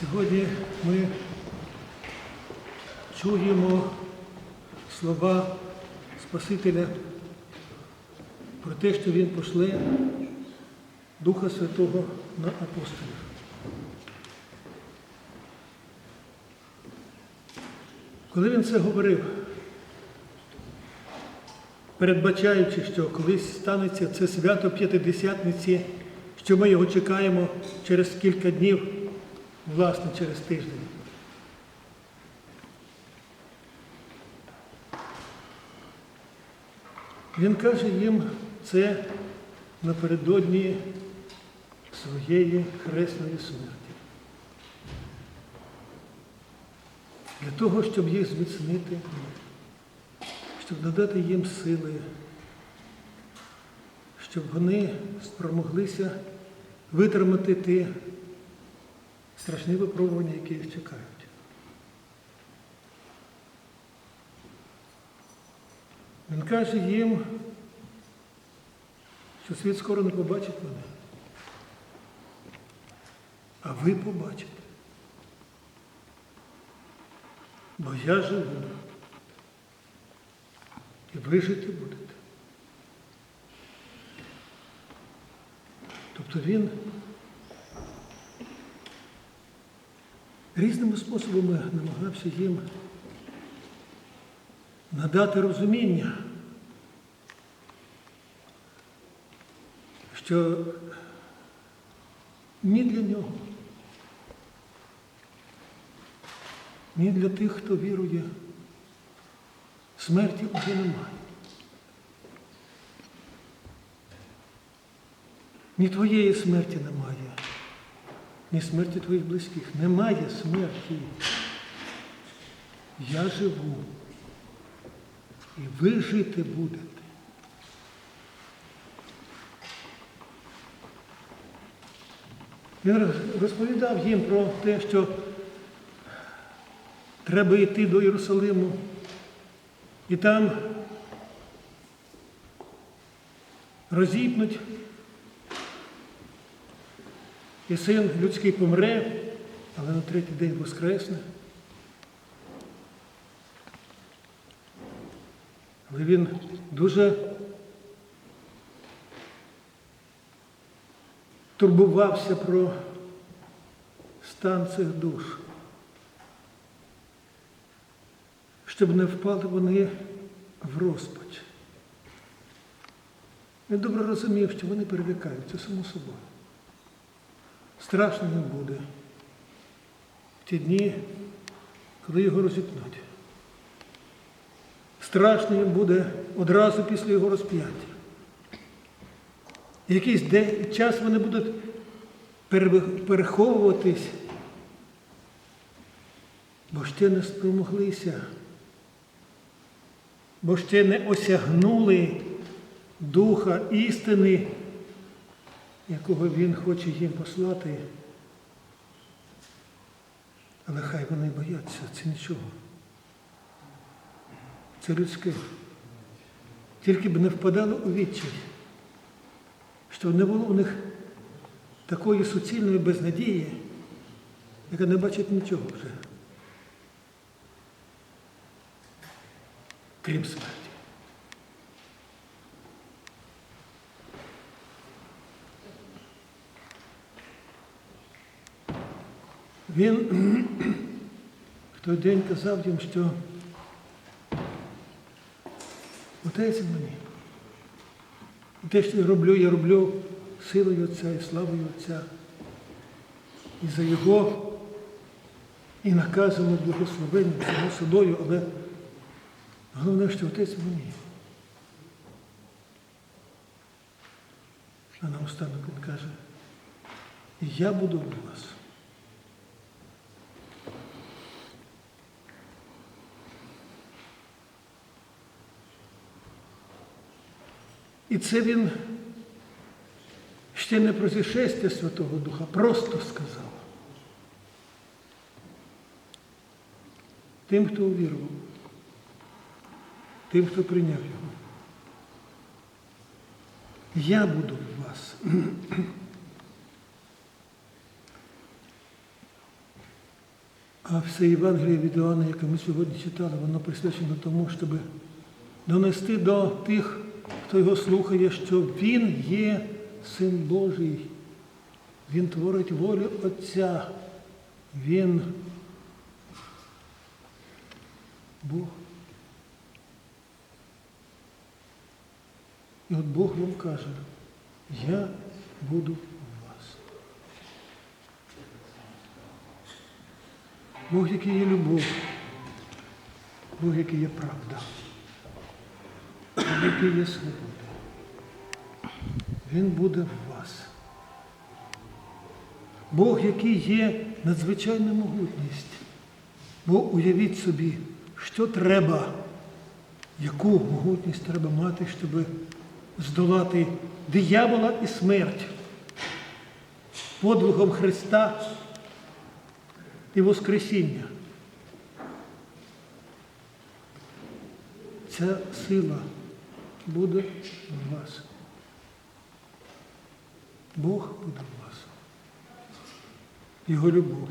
Сьогодні ми чуємо слова Спасителя про те, що Він пошле Духа Святого на апостолів. Коли він це говорив, передбачаючи, що колись станеться це свято П'ятидесятниці, що ми його чекаємо через кілька днів, власне, через тиждень. Він каже їм це напередодні своєї хресної смерті. Для того, щоб їх зміцнити, щоб надати їм сили, щоб вони спромоглися витримати ті страшні випробування, які їх чекають. Він каже їм, що світ скоро не побачить мене, а ви побачите. Бо я живу. І ви жити будете. Тобто він різними способами намагався їм надати розуміння, що ні для нього, ні для тих, хто вірує, смерті вже немає. Ні твоєї смерті немає, ні смерті твоїх близьких. Немає смерті. Я живу. І ви жити будете. Він розповідав їм про те, що треба йти до Єрусалиму і там розіпнуть, і син людський помре, але на третій день воскресне. Але він дуже турбувався про стан цих душ, щоб не впали вони в розпач. Він добре розумів, що вони перевікаються само собою. Страшно їм буде в ті дні, коли його розіпнуть. Страшно їм буде одразу після його розп'яття. Якийсь день, час вони будуть переховуватись, бо ще не спромоглися, бо ще не осягнули Духа істини, якого Він хоче їм послати. Але хай вони бояться, це нічого. Це людське. Тільки б не впадало у відчай, що не було у них такої суцільної безнадії, яка не бачить нічого вже, крім смерті. Він в той день казав їм, що Отець мені. Те, що я роблю, я роблю силою Отця і славою Отця. І за Його і наказами благословенням, само собою, але головне, що Отець мені. А наостанок він каже, я буду у вас. І це він ще не про зішестя Святого Духа, просто сказав. Тим, хто увірував, тим, хто прийняв його. Я буду в вас. А все Євангеліє від Іоанна, яке ми сьогодні читали, воно присвячено тому, щоб донести до тих, хто його слухає, що Він є Син Божий. Він творить волю Отця. Він Бог. І от Бог вам каже, я буду у вас. Бог, який є любов, Бог, який є правда, який є свобода. Він буде в вас. Бог, який є надзвичайна могутність. Бо уявіть собі, що треба, яку могутність треба мати, щоб здолати диявола і смерть подвигом Христа і Воскресіння. Ця сила буде в вас. Бог буде в вас. Його любов,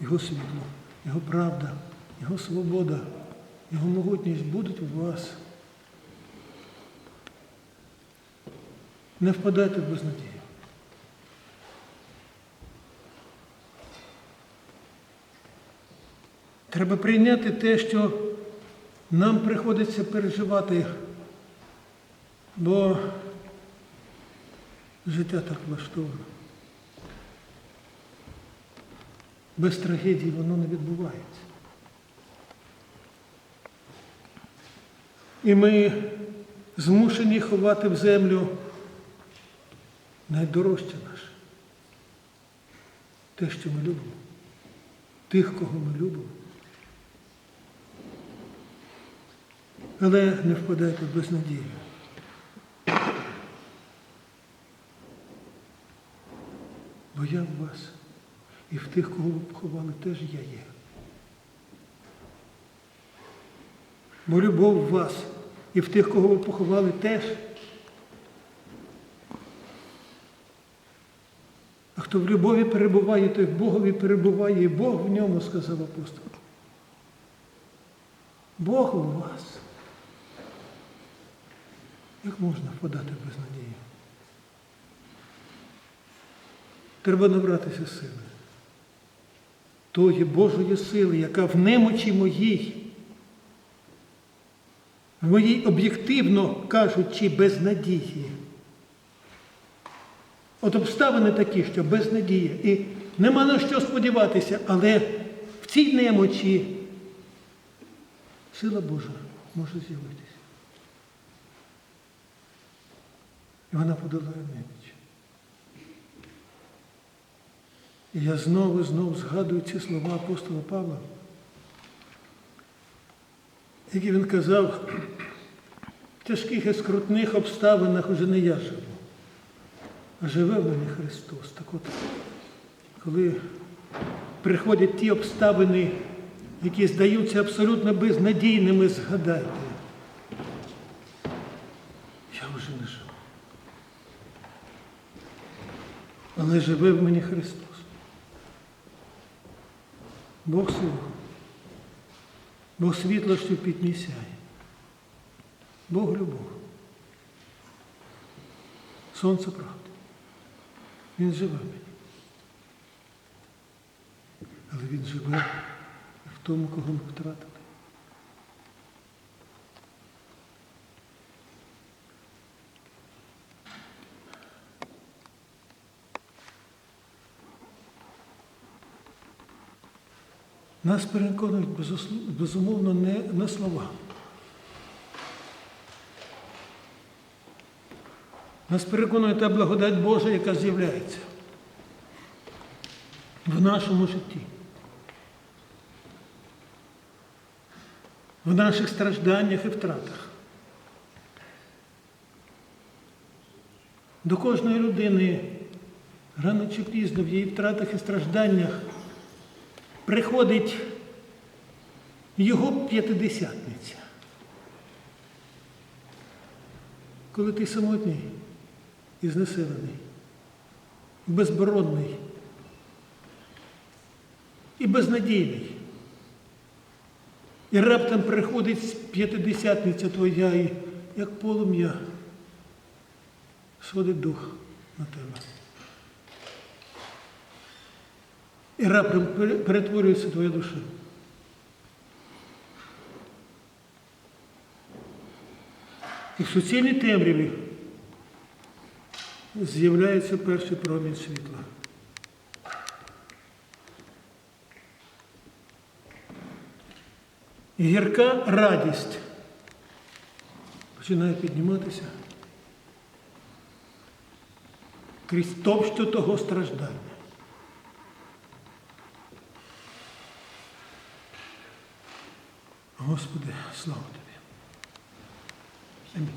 Його світло, Його правда, Його свобода, Його могутність будуть у вас. Не впадайте в безнадію. Треба прийняти те, що нам приходиться переживати, бо життя так влаштовано. Без трагедії воно не відбувається. І ми змушені ховати в землю найдорожче наше. Те, що ми любимо, тих, кого ми любимо. Але не впадайте в безнадію. Бо я в вас. І в тих, кого ви поховали, теж я є. Бо любов в вас і в тих, кого ви поховали, теж. А хто в любові перебуває, той в Богові перебуває, і Бог в ньому, сказав апостол. Бог у вас. Як можна впадати в безнадію? Треба набратися сили. Тої Божої сили, яка в немочі моїй, в моїй об'єктивно кажучи, безнадії. От обставини такі, що безнадія. І нема на що сподіватися, але в цій немочі сила Божа може з'явитися. І вона подолає неміч. І я знову і знову згадую ці слова апостола Павла, які він казав, в тяжких і скрутних обставинах уже не я живу, а живе в мені Христос. Так от, коли приходять ті обставини, які здаються абсолютно безнадійними, згадайте, я вже не живу. Але живе в мені Христос. Бог сила, Бог світло, що пітьмі сяє. Бог любов. Сонце правди. Він живе мені. Але він живе в тому, кого ми втратили. Нас переконують безумовно не на слова. Нас переконує та благодать Божа, яка з'являється в нашому житті, в наших стражданнях і втратах. До кожної людини рано чи пізно в її втратах і стражданнях приходить його п'ятидесятниця. Коли ти самотній і знесилений, безборонний і безнадійний. І раптом приходить п'ятидесятниця твоя, і як полум'я сходить дух на тебе. І раптом перетворюється твоя душа. І в суцільній темряві з'являється перший промінь світла. І гірка радість починає підніматися крізь товщу того страждання. Господи, слава тобі. Амінь.